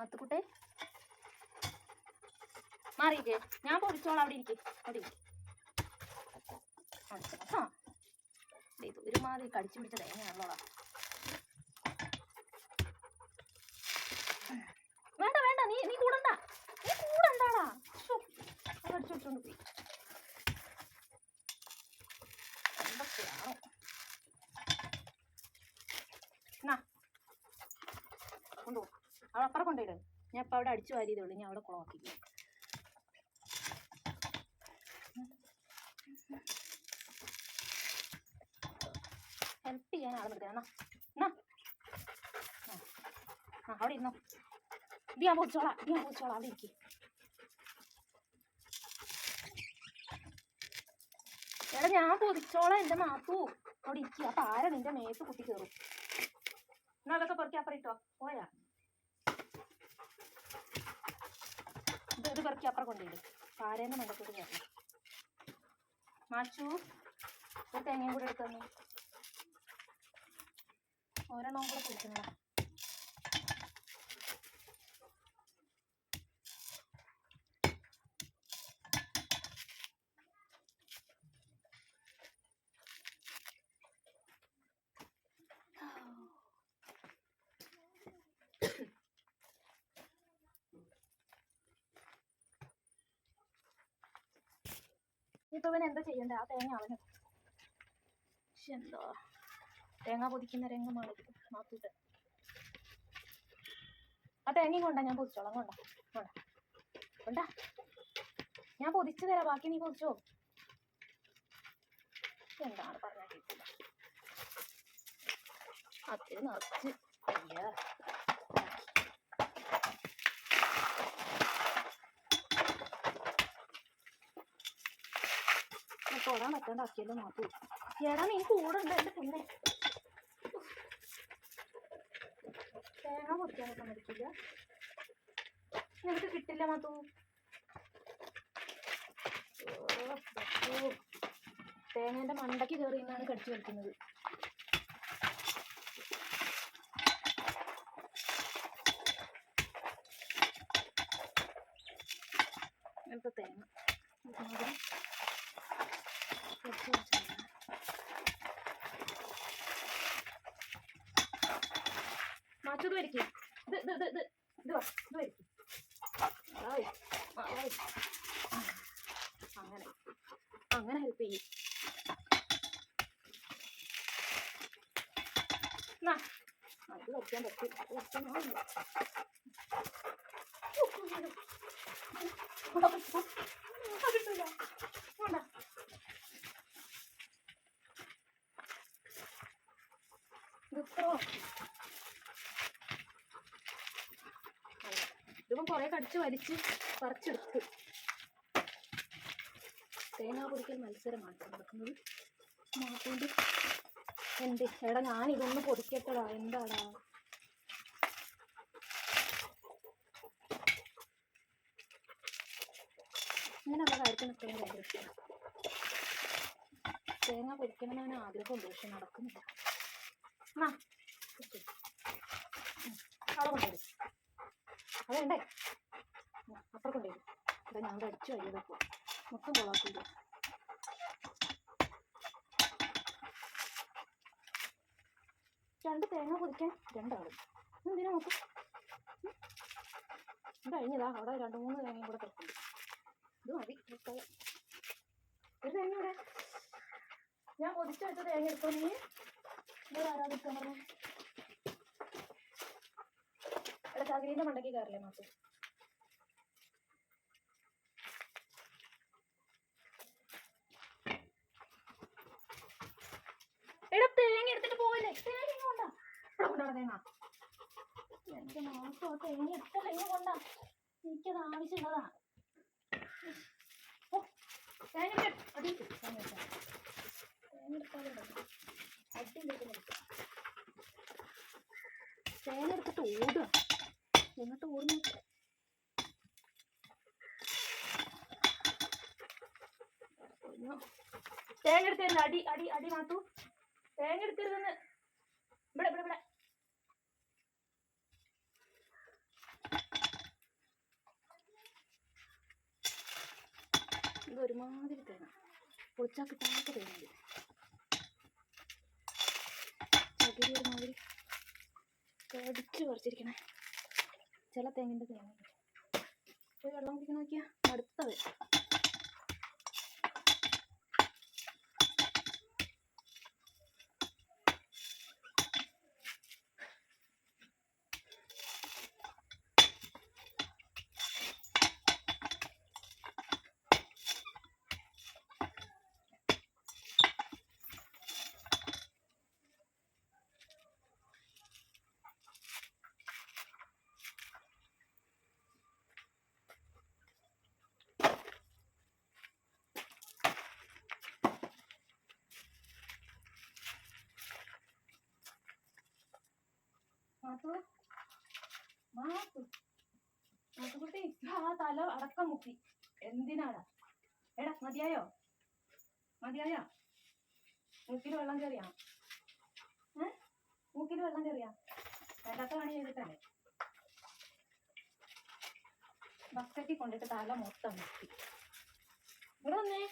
മാത്തുക്കുട്ടെ മാറിയില്ലേ? ഞാൻ പൊടിച്ചോളാം അവിടെ ഇരിക്കേ. അവിടെ ഇരിക്കും ആ ഇത് ഒരുമാതിരി കടിച്ചു പിടിച്ച തേങ്ങയാണല്ലോടാ. വേണ്ട വേണ്ട നീ നീ കൂടണ്ട. നീ കൂടണ്ടാടാ. അടിച്ചു വെച്ചോണ്ട് പോയി. എന്തൊക്കെയാണോ. എന്നാ കൊണ്ടുപോ. അവിടെ അപ്പുറം കൊണ്ടുപോയിട് ഞാൻ ഇപ്പം അവിടെ അടിച്ചു വാരി ഉള്ളൂ. ഞാൻ അവിടെ കുളമാക്കി ഹെൽപ്പ് ചെയ്യാൻ ആൾ നിർത്തി എന്നാ എന്നാ. ആ. അവിടെ ഇരുന്നോ. ഇത് ഞാൻ പൊതിച്ചോളാം ഇത് ഞാൻ പൊതിച്ചോളാം അവിടെ ഇരിക്കും. എടാ ഞാൻ പൊതിച്ചോളാം. എന്റെ മാത്തു അവിടെ ഇരിക്കുക അപ്പൊ ആരാ നിന്റെ മേത്ത് കുട്ടി കയറും? എന്നാ അതൊക്കെ പെറുക്കി അപ്പുറം ഇട്ടോ. പോയാ. പെറുക്കി അപ്പുറം കൊണ്ടുപോയിടും പാരേന്റെ മണ്ടത്തോട്ട് കയറണം മാച്ചു ഒരു തേങ്ങയും കൂടെ എടുത്തു തന്നെ. ഒരെണ്ണം കൂടെ പൊടിക്കണോ ഇപ്പൊ ഇവൻ എന്താ ചെയ്യണ്ടേ? ആ തേങ്ങ അവന്. പക്ഷെ എന്താ. തേങ്ങ പൊതിക്കുന്ന രംഗമാണ് മാത്തൂട്ട് ആ തേങ്ങയും കൊണ്ടാ ഞാൻ പൊതിച്ചോളാം. കൊണ്ടാ കൊണ്ടാ. കൊണ്ടാ. ഞാൻ പൊതിച്ചു തരാം. ബാക്കി നീ പൊതിച്ചോ? എന്താണ് പറഞ്ഞാൽ കേട്ടില്ല. അതിൽ നിറച്ച്. അയ്യാ. തൊടാൻ പറ്റാണ്ടാക്കിയല്ലോ മാത്തു എടാ നീ കൂടെ ഉണ്ട് എന്റെ പിന്നെ. തേങ്ങ പൊടിക്കാനൊക്കെ മടിക്കില്ല നിനക്ക് കിട്ടില്ല മാത്തു മണ്ടക്ക് തേങ്ങേന്റെ മണ്ടയ്ക്ക് കയറി നിന്നാണ് കടിച്ചു കളിക്കുന്നത് ഇങ്ങനത്തെ തേങ്ങ. കടിച്ചു കളിച്ചാണ് മാറ്റത് വരിക്കും ഇത് ഇത് ഇത് ഇത് ഇത് ഇത് വരിക്കും. അങ്ങനെ അങ്ങനെ ഹെൽപ്പ് ചെയ്യും ഇത് വയ്ക്കാൻ പറ്റും വയ്ക്കാനാവില്ല. ഓ, കൊണ്ടോ, കൊണ്ടോ. അത് കിട്ടൂല. കൊണ്ടോ. ഇതിപ്പോ ഇതിപ്പം കൊറേ കടിച്ച് വലിച്ച് പറിച്ചെടുത്ത്. തേങ്ങാ പൊടിക്കൽ മത്സരമാണ് നടക്കുന്നത്. മാത്തോണ്ട് എന്ത്? എടാ ഞാൻ ഇതൊന്ന് പൊടിക്കട്ടടാ എന്താടാ ഇങ്ങനെയുള്ള കാര്യത്തിൽ നിൽക്കുന്ന ആഗ്രഹിക്കണം തേങ്ങ പൊടിക്കണമെന്ന് ആഗ്രഹമുണ്ട് പക്ഷെ നടക്കുന്നില്ല. ആ. അവിടെ കൊണ്ടുവരും. അതുണ്ടേ അപ്പുറം കൊണ്ടുവരും. ഇതാ ഞാൻ അടിച്ചു കഴിയതപ്പോ മൊത്തം കൊളാക്കില്ല രണ്ട് തേങ്ങ പൊതിക്കാൻ രണ്ടാളും. എന്തിനാ നോക്കും? കഴിഞ്ഞതാ അവിടെ രണ്ട് മൂന്ന് തേങ്ങയും കൂടെ കിടക്കുന്നു ഇത് മതി. ഒരു തേങ്ങ ഇവിടെ. ഞാൻ പൊതിച്ചു വെച്ച തേങ്ങ എടുത്തോ നീ? ഇവിടെ ആരാധിക്കാൻ പറഞ്ഞു? ഇവിടെ മണ്ടക്ക് കയറില്ലേ മാത്തു എടാ തേങ്ങ എടുത്തിട്ട് തേങ്ങ ഇവിടെ കൊണ്ടാ. തേങ്ങ. തേങ്ങ തേങ്ങ എടുത്തിട്ട് ഓടുക എങ്ങോട്ട് ഓടുന്നു തേങ്ങ എടുത്തിരുന്നു അടി അടി അടി മാത്തു. തേങ്ങ എടുത്തിരുന്നു ഇവിടെ ഇവിടെ ഇവിടെ. ഒരുമാതിരി തേങ്ങ. പൊളിച്ചാൽ കിട്ടാത്ത തേങ്ങ ചകിരി ഒരുമാതിരി കടിച്ചു പറിച്ചിരിക്കണേ. ചില തേങ്ങിന്റെ തേങ്ങ. വെള്ളം കുടിക്കണ നോക്കിയാ അടുത്തത് മാത്തു. മാത്തു. മാത്തുകുട്ടി ആ തല അടക്കം മുക്കി. എന്തിനാടാ? എടാ മതിയായോ? മതിയായോ? മൂക്കിൽ വെള്ളം കയറിയാ ഏ? വെള്ളം കയറിയാ വേണ്ടാത്ത പണി ചെയ്തിട്ടല്ലേ? ബക്കറ്റിൽ കൊണ്ടിട്ട് തല മൊത്തം മുക്കി. ഇവിടെ വന്നേ.